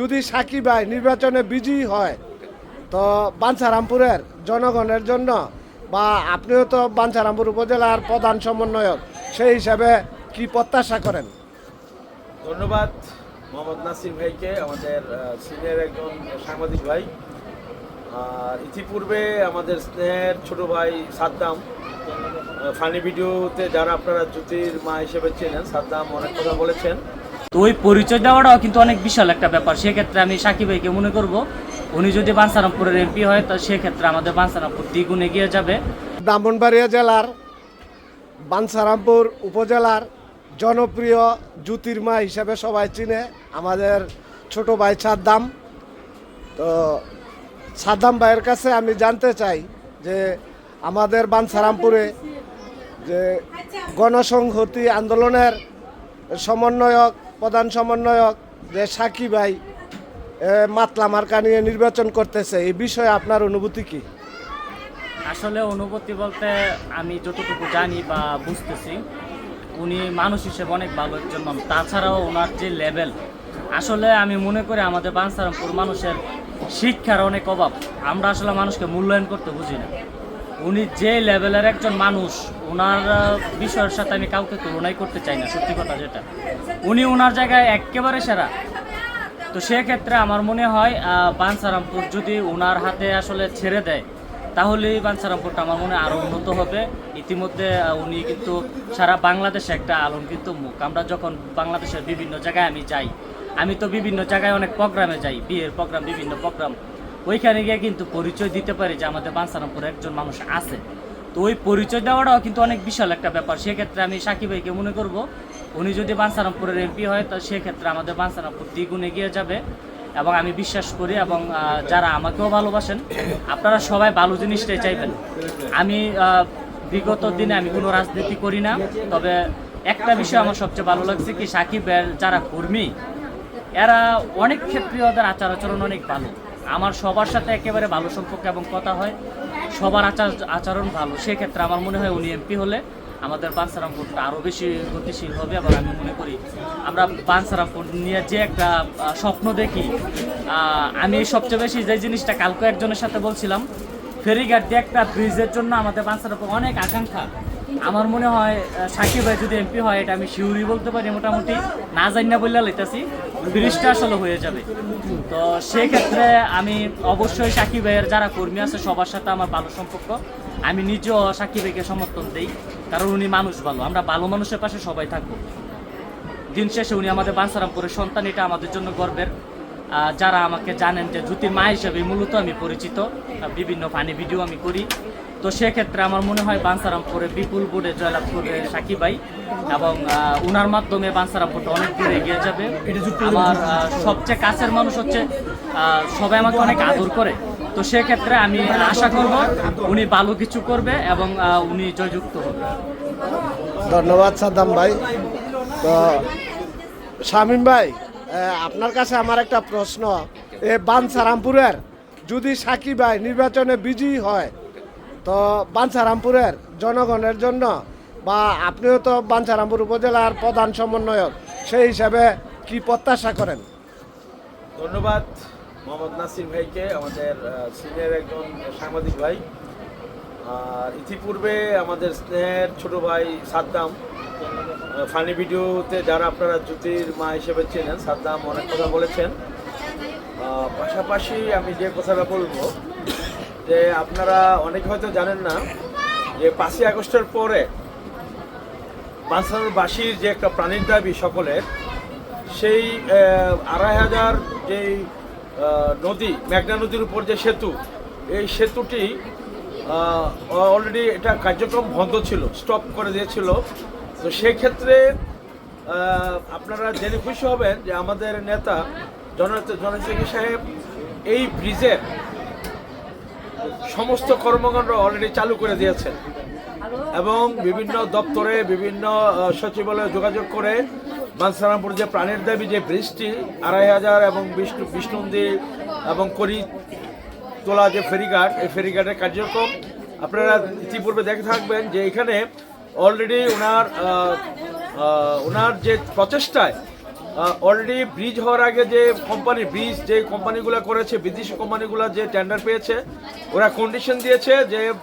যদি সাকিব ভাই নির্বাচনে বিজয়ী হয়, তো বাঞ্ছারামপুরের জনগণের জন্য বা আপনিও তো বাঞ্ছারামপুর উপজেলার প্রধান সমন্বয়ক, সেই হিসাবে কি প্রত্যাশা করেন? ধন্যবাদ মোহাম্মদ নাসির ভাইকে, আমাদের সিনিয়র একজন সাংবাদিক ভাই। আর ইতিপূর্বে আমাদের স্নেহের ছোট ভাই সাদ্দাম ফানি ভিডিওতে যারা আপনারা জ্যোতির মা হিসেবে চেনেন, সাদ্দাম অনেক কথা বলেছেন। তো ওই পরিচয় দেওয়াটাও কিন্তু অনেক বিশাল একটা ব্যাপার। সেক্ষেত্রে আমি সাকিব ভাইকে মনে করব, উনি যদি বাঞ্ছারামপুরের এমপি হয়, তো সেক্ষেত্রে আমাদের বাঞ্ছারামপুর দ্বিগুণ এগিয়ে যাবে। ব্রাহ্মণবাড়িয়া জেলার বাঞ্ছারামপুর উপজেলার জনপ্রিয় জ্যোতির্মা হিসেবে সবাই চিনে আমাদের ছোট ভাই সাদ্দাম। তো সাদ্দাম ভাইয়ের কাছে আমি জানতে চাই যে আমাদের বাঞ্ছারামপুরে যে গণসংহতি আন্দোলনের সমন্বয়ক প্রধান সমন্বয়ক যে সাকি ভাই মাতলা মার্কা নিয়ে নির্বাচন করতেছে, এই বিষয়ে আপনার অনুভূতি কি? আসলে অনুভূতি বলতে আমি যতটুকু জানি বা বুঝতেছি, উনি মানুষ হিসেবে অনেক ভালো একজন মানুষ। তাছাড়াও ওনার যে লেভেল, আসলে আমি মনে করি আমাদের বাঞ্ছারামপুর মানুষের শিক্ষার অনেক অভাব। আমরা আসলে মানুষকে মূল্যায়ন করতে বুঝি না। উনি যে লেভেলের একজন মানুষ ওনার বিষয়ের সাথে আমি কাউকে তুলনাই করতে চাই না সত্যি কথা যেটা। উনি ওনার জায়গায় একেবারে সেরা। তো সেক্ষেত্রে আমার মনে হয় আহ, বাঞ্ছারামপুর যদি ওনার হাতে আসলে ছেড়ে দেয় তাহলে বাঞ্ছারামপুরটা আমার মনে আরও উন্নত হবে। ইতিমধ্যে উনি কিন্তু সারা বাংলাদেশে একটা আলঙ্কিত মুখ। আমরা যখন বাংলাদেশের বিভিন্ন জায়গায় আমি যাই আমি তো বিভিন্ন জায়গায় অনেক প্রোগ্রামে যাই বিয়ের প্রোগ্রাম বিভিন্ন প্রোগ্রাম। ওইখানে গিয়ে কিন্তু পরিচয় দিতে পারি যে আমাদের বাঞ্ছারামপুরে একজন মানুষ আছে। তো ওই পরিচয় দেওয়াটাও কিন্তু অনেক বিশাল একটা ব্যাপার। সেক্ষেত্রে আমি সাকিব ভাইকে মনে করব, উনি যদি বাঞ্ছারামপুরের এমপি হয়, তো সেক্ষেত্রে আমাদের বাঞ্ছারামপুর দ্বিগুণ এগিয়ে যাবে এবং আমি বিশ্বাস করি এবং যারা আমাকেও ভালোবাসেন, আপনারা সবাই ভালো জিনিসটাই চাইবেন। আমি বিগত দিনে আমি কোনো রাজনীতি করি না, তবে একটা বিষয় আমার সবচেয়ে ভালো লাগছে কি সাকিবের যারা কর্মী, এরা অনেক ক্ষেত্রে ওদের আচার আচরণ অনেক ভালো। আমার সবার সাথে একেবারে ভালো সম্পর্ক এবং কথা হয়। সবার আচার আচরণ ভালো। সেক্ষেত্রে আমার মনে হয় উনি এমপি হলে আমাদের বাঞ্ছারামপুরটা আরও বেশি গতিশীল হবে আবার আমি মনে করি। আমরা বাঞ্ছারামপুর নিয়ে যে একটা স্বপ্ন দেখি আমি সবচেয়ে বেশি যে জিনিসটা কালকে একজনের সাথে বলছিলাম ফেরিঘাট দিয়ে একটা ব্রিজের জন্য আমাদের বাঞ্ছারামপুর অনেক আকাঙ্ক্ষা। আমার মনে হয় সাকিব ভাই যদি এমপি হয়, এটা আমি শিউরি বলতে পারি মোটামুটি। না জানি না বললে লেতাছি ব্রিজটা আসলে হয়ে যাবে। তো সেক্ষেত্রে আমি অবশ্যই সাকিব ভাইয়ের যারা কর্মী আছে, সবার সাথে আমার ভালো সম্পর্ক। আমি নিজেও সাকিব ভাইকে সমর্থন দিই, কারণ উনি মানুষ ভালো। আমরা ভালো মানুষের পাশে সবাই থাকব। দিন শেষে উনি আমাদের বাঞ্ছারামপুরের সন্তান, এটা আমাদের জন্য গর্বের। যারা আমাকে জানেন যে জ্যোতির মা হিসেবে মূলত আমি পরিচিত বিভিন্ন ফানি ভিডিও আমি করি। তো সেক্ষেত্রে আমার মনে হয় বাঞ্ছারামপুরে বিপুল বোর্ডে জয়লাভ করবে সাকিব ভাই এবং উনার মাধ্যমে বাঞ্ছারামপুরটা অনেক দূরে এগিয়ে যাবে। আমার সবচেয়ে কাছের মানুষ হচ্ছে সবাই আমাকে অনেক আদর করে। তো সেক্ষেত্রে আমি আশা করব উনি ভালো কিছু করবে এবং উনি জয়যুক্ত হবে। ধন্যবাদ সাদ্দাম ভাই। তো শামীম ভাই আপনার কাছে আমার একটা প্রশ্ন। এ বাঞ্ছারামপুরের যদি সাকিব ভাই নির্বাচনে বিজয়ী হয়, তো বাঞ্ছারামপুরের জনগণের জন্য বা আপনিও তো বাঞ্ছারামপুর উপজেলার প্রধান সমন্বয়ক, সেই হিসাবে কি প্রত্যাশা করেন? ধন্যবাদ মোহাম্মদ নাসির ভাইকে, আমাদের সিনিয়র একজন সাংবাদিক ভাই। আর ইতিপূর্বে আমাদের স্নেহের ছোট ভাই সাদ্দাম ফানি ভিডিওতে যারা আপনারা জ্যোতির মা হিসেবে চেনেন, সাদ্দাম অনেক কথা বলেছেন। পাশাপাশি আমি যে কথাটা বলব, যে আপনারা অনেকে হয়তো জানেন না, যে পাঁচই আগস্টের পরে বাসীর যে একটা প্রাণীর দাবি সকলের, সেই আড়াই হাজার যেই নদী, মেঘনা নদীর উপর যে সেতু, এই সেতুটি অলরেডি এটা কার্যক্রম বন্ধ ছিল স্টপ করে দিয়েছিল। তো সেক্ষেত্রে আপনারা জেনে খুশি হবেন যে আমাদের নেতা জননেতা জনসেখী সাহেব এই ব্রিজের সমস্ত কর্মকাণ্ড অলরেডি চালু করে দিয়েছেন। এবং বিভিন্ন দপ্তরে বিভিন্ন সচিবালয়ে যোগাযোগ করে বানসারামপুর যে প্রাণের দেবী যে ব্রিজটি, আড়াই হাজার এবং বিষ্ণু, বিষ্ণুন্দি এবং করি তোলা যে ফেরিঘাট, এই ফেরিঘাটের কার্যক্রম আপনারা ইতিপূর্বে দেখে থাকবেন যে এখানে অলরেডি ওনার ওনার যে প্রচেষ্টায় অলরেডি ব্রিজ হওয়ার আগে যে কোম্পানি ব্রিজ যে কোম্পানিগুলো করেছে বিদেশি কোম্পানিগুলো যে টেন্ডার পেয়েছে ওরা কন্ডিশন দিয়েছে যে উম,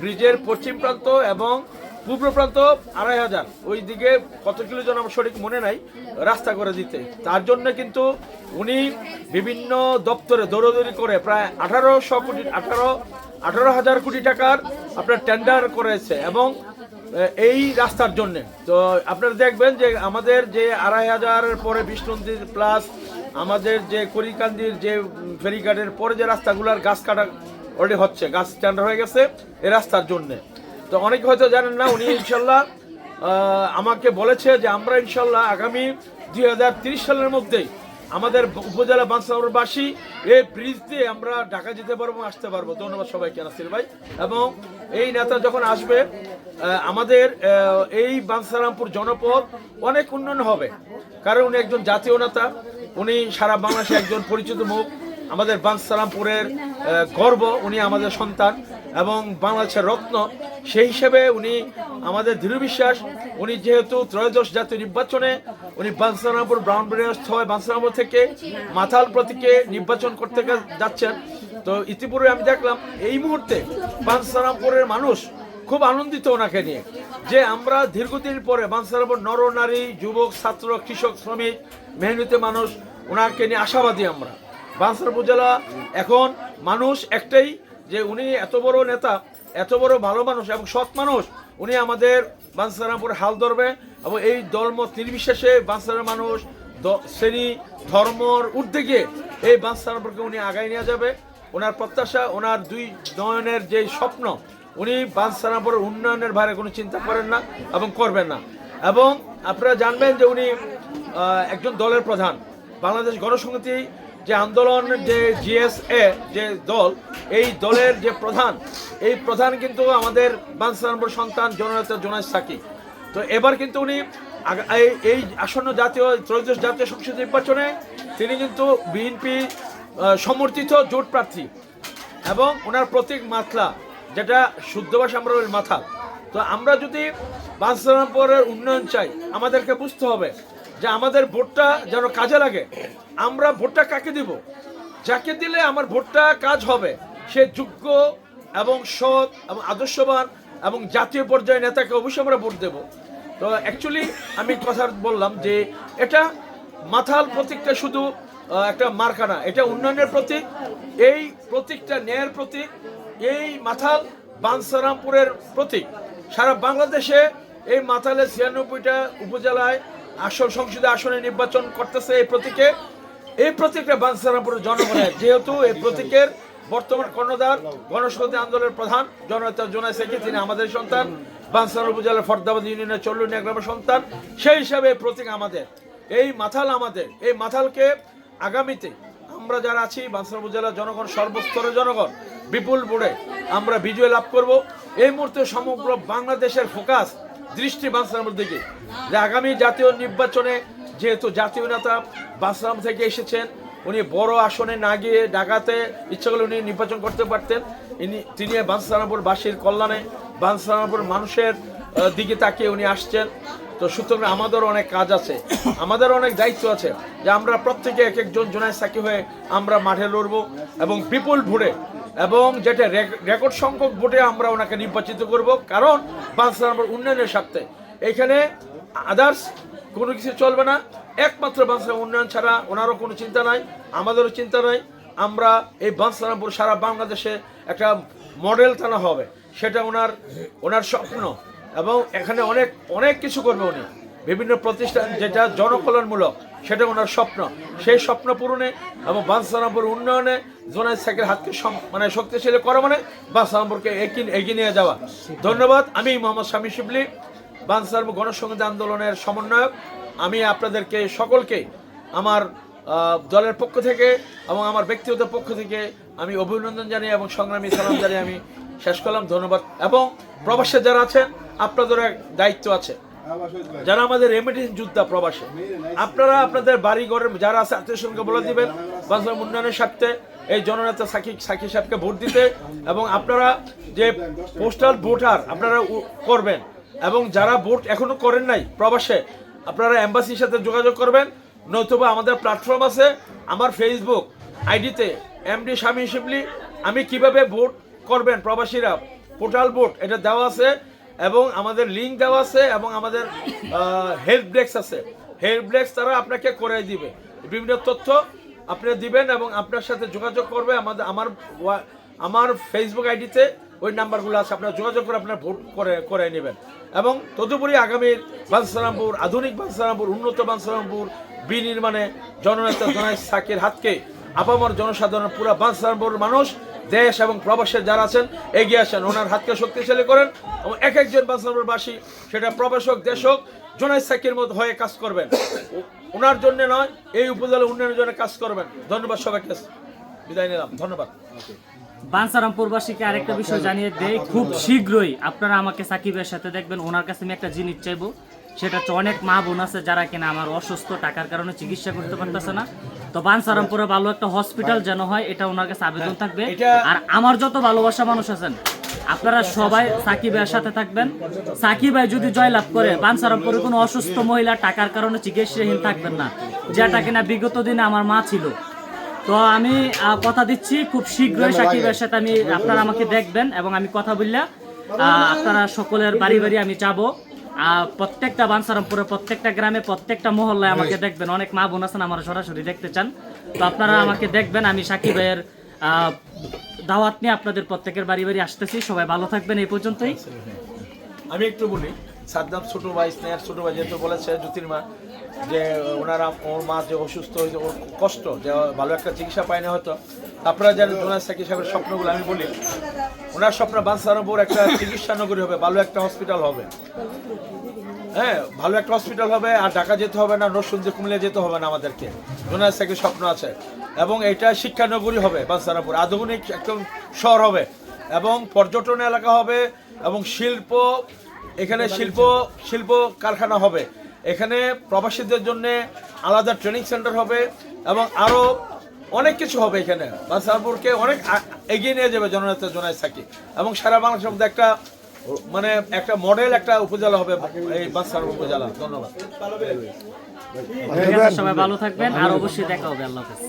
ব্রিজের পশ্চিম প্রান্ত এবং পূর্ব প্রান্ত আড়াই হাজার। ওই দিকে কত কিলো জন আমার সঠিক মনে নাই, রাস্তা করে দিতে। তার জন্য কিন্তু উনি বিভিন্ন দপ্তরে দৌড়দৌড়ি করে প্রায় আঠারোশো কোটি, আঠারো আঠারো হাজার কোটি টাকার আপনার টেন্ডার করেছে এবং এই রাস্তার জন্য। তো আপনারা দেখবেন যে আমাদের যে আড়াই হাজারের পরে বিষ্ণুন্দির প্লাস আমাদের যে করিকান্দির যে ফেরিঘাটের পরে যে রাস্তাগুলোর গাছ কাটা অলরেডি হচ্ছে, গাছ স্ট্যান্ডার হয়ে গেছে এই রাস্তার জন্যে। তো অনেকে হয়তো জানেন না, উনি ইনশাল্লাহ আমাকে বলেছে যে আমরা ইনশাল্লাহ আগামী দুই সালের মধ্যেই আমাদের উপজেলা বাংসাগরবাসী এই ব্রিজ দিয়ে আমরা ঢাকা যেতে পারব, আসতে পারব। ধন্যবাদ সবাইকে, নাসির ভাই। এবং এই নেতা যখন আসবে আমাদের এই বাংসারামপুর জনপদ অনেক উন্নয়ন হবে। কারণ উনি একজন জাতীয় নেতা, উনি সারা বাংলাদেশে একজন পরিচিত মুখ। আমাদের বাংসারামপুরের গর্ব, উনি আমাদের সন্তান এবং বাংলাদেশের রত্ন। সেই হিসেবে উনি আমাদের দৃঢ় বিশ্বাস, উনি যেহেতু ত্রয়োদশ জাতীয় নির্বাচনে উনি বাংসারামপুর ছয় বাংসারামপুর থেকে মাথাল প্রতীকে নির্বাচন করতে যাচ্ছেন। তো ইতিপূর্বে আমি দেখলাম, এই মুহূর্তে বাংসারামপুরের মানুষ খুব আনন্দিত ওনাকে নিয়ে, যে আমরা দীর্ঘদিন পরে বাংসারামপুর নর, নারী, যুবক, ছাত্র, কৃষক, শ্রমিক, মেহনতি মানুষ, ওনাকে নিয়ে আশাবাদী আমরা। বাংসার উপজেলা, এখন মানুষ একটাই যে উনি এত বড় নেতা, এত বড় ভালো মানুষ এবং সৎ মানুষ, উনি আমাদের বাংসারামপুর হাল ধরবে এবং এই দলমত নির্বিশেষে বাংসারের মানুষ শ্রেণি, ধর্মর ঊর্ধ্বে এই বাংসারামপুরকে উনি আগায় নিয়ে যাবে। ওনার প্রত্যাশা, ওনার দুই নয়নের যে স্বপ্ন, উনি বাংসারামপুরের উন্নয়নের বাইরে কোনো চিন্তা করেন না এবং করবেন না। এবং আপনারা জানবেন যে উনি একজন দলের প্রধান। বাংলাদেশ গণসংহতি যে আন্দোলন যে জিএসএ যে দল, এই দলের যে প্রধান, এই প্রধান কিন্তু আমাদের বাংসারামপুর সন্তান জননেতা জোনাস সাকি। তো এবার কিন্তু উনি এই- আসন্ন জাতীয়, ত্রয়োদশ জাতীয় সংসদ নির্বাচনে তিনি কিন্তু বিএনপি সমর্থিত জোট প্রার্থী এবং ওনার প্রতীক মাথলা যেটা শুদ্ধ ভাষা আমরা মাথাল। তো আমরা যদি বাঞ্ছারামপুরের উন্নয়ন চাই, আমাদেরকে বুঝতে হবে যে আমাদের ভোটটা যেন কাজে লাগে। আমরা ভোটটা কাকে দিব? যাকে দিলে আমার ভোটটা কাজ হবে, সে যোগ্য এবং সৎ এবং আদর্শবান এবং জাতীয় পর্যায়ে নেতাকে অবশ্যই আমরা ভোট দেব। তো অ্যাকচুয়ালি আমি কথা বললাম যে এটা মাথাল প্রতীকটা শুধু একটা মার্কা না, এটা উন্নয়নের প্রতীক। এই প্রতীকটা ন্যায়ের প্রতীক, এই মাথাল বাঞ্ছারামপুরের প্রতীক। সারা বাংলাদেশে এই মাথালের ছিয়ানব্বইটা উপজেলায় আসল সংসদে আসনে নির্বাচন করতেছে এই প্রতীকে। এই প্রতীকটা বাঞ্ছারামপুরের জনগণের। যেহেতু এই প্রতীকের বর্তমান কর্ণধার, গণসংহতি আন্দোলনের প্রধান, জননেতা জোনাই শেখি তিনি আমাদের সন্তান। বাঞ্ছার উপজেলার ফরদাবাদ ইউনিয়নের চল্লুনিয়া গ্রামের সন্তান। সেই হিসাবে এই প্রতীক আমাদের। এই মাথাল আমাদের। এই মাথালকে আগামীতে আমরা যারা আছি বাংসার উপজেলার জনগণ, সর্বস্তরের জনগণ, বিপুল বোর্ডে আমরা বিজয় লাভ করব। এই মুহূর্তে সমগ্র বাংলাদেশের ফোকাস দৃষ্টি বাসরামের দিকে যে আগামী জাতীয় নির্বাচনে যেহেতু জাতীয় নেতা বাংসারাম থেকে এসেছেন, উনি বড় আসনে না গিয়ে ঢাকাতে ইচ্ছা করলে উনি নির্বাচন করতে পারতেন। ইনি, তিনি বাংসারামপুর বাসীর কল্যাণে বাংসারামপুর মানুষের দিকে তাকিয়ে উনি আসছেন। তো সুতরাং আমাদের অনেক কাজ আছে। আমাদের অনেক দায়িত্ব আছে যে আমরা প্রত্যেকে এক একজন জোনায় সাকি হয়ে আমরা মাঠে লড়বো এবং বিপুল ভোটে এবং যেটা রেক- রেকর্ড সংখ্যক ভোটে আমরা ওনাকে নির্বাচিত করব, কারণ বাংলা নম্বর উন্নয়নের স্বার্থে। এখানে আদার্স কোনো কিছু চলবে না, একমাত্র বাংলা উন্নয়ন ছাড়া ওনারও কোনো চিন্তা নাই, আমাদেরও চিন্তা নাই। আমরা এই বাংসারামপুর সারা বাংলাদেশে একটা মডেল থানা হবে, সেটা ওনার ওনার স্বপ্ন। এবং এখানে অনেক অনেক কিছু করবে উনি। বিভিন্ন প্রতিষ্ঠান যেটা জনকল্যাণমূলক সেটা ওনার স্বপ্ন। সেই স্বপ্ন পূরণে এবং বাংসারামপুর উন্নয়নে জোনাই শেখের হাতকে মানে শক্তিশালী করা মানে বাংসারামপুরকে এগিয়ে নিয়ে যাওয়া। ধন্যবাদ। আমি মোহাম্মদ স্বামী শিবলি বাংসারামপুর গণসংহতি আন্দোলনের সমন্বয়ক। আমি আপনাদেরকে সকলকে আমার দলের পক্ষ থেকে এবং আমার ব্যক্তিগত পক্ষ থেকে আমি অভিনন্দন জানাই এবং সংগ্রামী সালাম জানাই আমি শেষ করলাম। ধন্যবাদ। এবং প্রবাসে যারা আছেন আপনাদের দায়িত্ব আছে। যারা আমাদের রেমিটেন্স যোদ্ধা প্রবাসে, আপনারা আপনাদের বাড়ি ঘরের যারা আছে আত্মীয় স্বজনকে বলে দিবেন বাংলার উন্নয়নের স্বার্থে এই জননেতা সাকি সাকি সাহেবকে ভোট দিতে এবং আপনারা যে পোস্টাল ভোটার আপনারা করবেন এবং যারা ভোট এখনও করেন নাই প্রবাসে, আপনারা এম্বাসির সাথে যোগাযোগ করবেন, নতুবা আমাদের প্ল্যাটফর্ম আছে, আমার ফেসবুক আইডিতে এমডি স্বামী শিবলি আমি কীভাবে ভোট করবেন প্রবাসীরা পোর্টাল ভোট এটা দেওয়া আছে এবং আমাদের লিঙ্ক দেওয়া আছে এবং আমাদের হেল্প ডেস্ক আছে। হেল্প ডেস্ক তারা আপনাকে করে দিবে। বিভিন্ন তথ্য আপনি দিবেন এবং আপনার সাথে যোগাযোগ করবে। আমাদের, আমার আমার ফেসবুক আইডিতে ওই নাম্বারগুলো আছে। আপনারা যোগাযোগ করে আপনার ভোট করে করে নেবেন। এবং তদুপরি আগামীর বানসারামপুর, আধুনিক বানসারামপুর, উন্নত বানসারামপুর, বিনির্মাণে জননেতা জনাই সাকির হাতকে আপামর জনসাধারণ পুরা বানসারামপুর মানুষ দেশ এবং প্রবাসের যারা আছেন, এগিয়ে আসেন। ওনার হাতকে শক্তিশালী করেন এবং এক একজন বানসারামপুরবাসী সেটা প্রবাসক দেশ হোক জনাই সাকির মতো হয়ে কাজ করবেন। ওনার জন্য নয়, এই উপজেলা উন্নয়নের জন্য কাজ করবেন। ধন্যবাদ সবাইকে। বিদায় নিলাম। ধন্যবাদ। বাঞ্ছারামপুরবাসীকে আরেকটা বিষয় জানিয়ে দেই, খুব শীঘ্রই আপনারা আমাকে সাকিবের সাথে দেখবেন, ওনার কাছে আমি একটা জিনিস চাইব। সেটা হচ্ছে অনেক মা বোন আছে যারা কিনা আমার অসুস্থ টাকার কারণে চিকিৎসা করতে পারতেছে না। তো বাঞ্ছারামপুরে ভালো একটা হসপিটাল যেন হয় এটা ওনার কাছে আবেদন থাকবে। আর আমার যত ভালোবাসা মানুষ আছেন আপনারা সবাই সাকিবের সাথে থাকবেন। সাকিব ভাই যদি জয়লাভ করে বাঞ্ছারামপুরে কোনো অসুস্থ মহিলা টাকার কারণে চিকিৎসাহীন থাকবেন না যেটা কিনা বিগত দিনে আমার মা ছিল। তো আমি কথা দিচ্ছি খুব শীঘ্রই সাকিবের সাথে আমি আপনারা আমাকে দেখবেন এবং আমি কথা বললে আহ, আপনারা সকলের বাড়ি বাড়ি আমি যাব। প্রত্যেকটা বানসারামপুরে প্রত্যেকটা গ্রামে প্রত্যেকটা মহল্লায় আমাকে দেখবেন। অনেক মা বোন আছেন আমার সরাসরি দেখতে চান। তো আপনারা আমাকে দেখবেন আমি সাকিব ভাইয়ের দাওয়াত নিয়ে আপনাদের প্রত্যেকের বাড়ি বাড়ি আসতেছি। সবাই ভালো থাকবেন এই পর্যন্তই। আমি একটু বলি সাদ্দাম ছোট ভাই, স্নেহার ছোট ভাই যেহেতু বলেছে জ্যোতির্মা, যে ওনারা, ওর মা যে অসুস্থ হয়েছে, ওর কষ্ট, যে ভালো একটা চিকিৎসা পায় না হয়তো। আপনারা জানেন ডোনার সাকি সাহেবের স্বপ্নগুলো, আমি বলি, ওনার স্বপ্ন বানসারামপুর একটা চিকিৎসা নগরী হবে, ভালো একটা হসপিটাল হবে। হ্যাঁ ভালো একটা হসপিটাল হবে, আর ঢাকা যেতে হবে না নরসুন্দি কুমিল্লা যেতে হবে না আমাদেরকে। ডোনার সাকি স্বপ্ন আছে। এবং এটা শিক্ষানগরী হবে বানসারামপুর আধুনিক একদম শহর হবে। এবং পর্যটন এলাকা হবে, এবং শিল্প এখানে শিল্প শিল্প কারখানা হবে। এখানে প্রবাসীদের জন্য আলাদা ট্রেনিং সেন্টার হবে এবং আরও অনেক কিছু হবে এখানে। বানসারপুরকে অনেক এগিয়ে নিয়ে যাবে জননেতা জনায় সাকি এবং সারা বাংলাদেশের মধ্যে একটা মানে একটা মডেল একটা উপজেলা হবে এই বানসারপুর উপজেলা। ধন্যবাদ। সবাই ভালো থাকবেন। আর অবশ্যই দেখা হবে আল্লাহ হাফেজ।